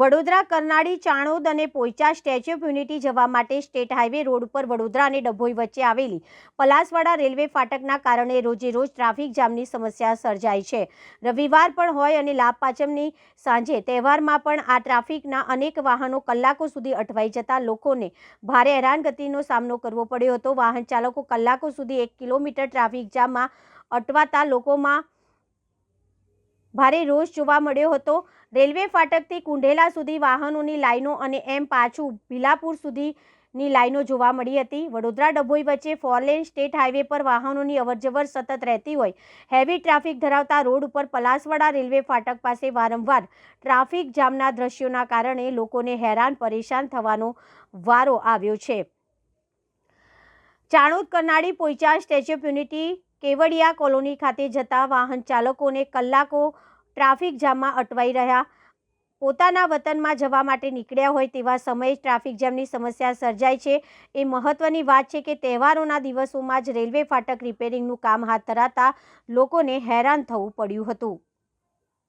વડોદરા, કરનાળી, ચાણોદ અને Poicha statue of unity જવા માટે સ્ટેટ હાઈવે રોડ ઉપર વડોદરા અને ડભોઈ વચ્ચે આવેલી પલાસવાડા રેલવે ફાટકના કારણે રોજે રોજ ટ્રાફિક જામની સમસ્યા સર્જાય છે. રવિવાર પણ હોય અને લાભ પાંચમની સાંજે તહેવારમાં પણ આ ટ્રાફિકના અનેક વાહનો કલાકો સુધી અટવાઈ જતા લોકોને ભારે હેરાનગતિનો સામનો કરવો પડ્યો હતો. વાહન ચાલકો કલાકો સુધી એક કિલોમીટર ટ્રાફિક જામમાં અટવાતા લોકોમાં ભારે રોષ જોવા મળ્યો હતો. રેલવે ફાટકથી કુંઢેલા સુધી વાહનોની લાઈનો અને એમ પાછું ભીલાપુર સુધીની લાઈનો જોવા મળી હતી. વડોદરા ડભોઈ વચ્ચે ફોરલેન સ્ટેટ હાઈવે પર વાહનોની અવરજવર સતત રહેતી હોય. હેવી ટ્રાફિક ધરાવતા રોડ ઉપર પલાસવાડા રેલવે ફાટક પાસે વારંવાર ટ્રાફિક જામના દ્રશ્યોના કારણે લોકોને હેરાન, પરેશાન થવાનો વારો આવ્યો છે. Chanod Karnali Poicha Statue of Unity Kevadia colony ખાતે જતા વાહન ચાલકોને કલાકો ટ્રાફિક જામમાં અટવાઈ રહ્યા. પોતાના વતનમાં જવા માટે નીકળ્યા હોય તેવા સમયે ટ્રાફિક જામની સમસ્યા સર્જાય છે. એ મહત્વની વાત છે કે તહેવારોના દિવસોમાં જ રેલવે ફાટક રિપેરિંગનું કામ હાથ ધરાતા લોકોને હેરાન થવું પડ્યું હતું.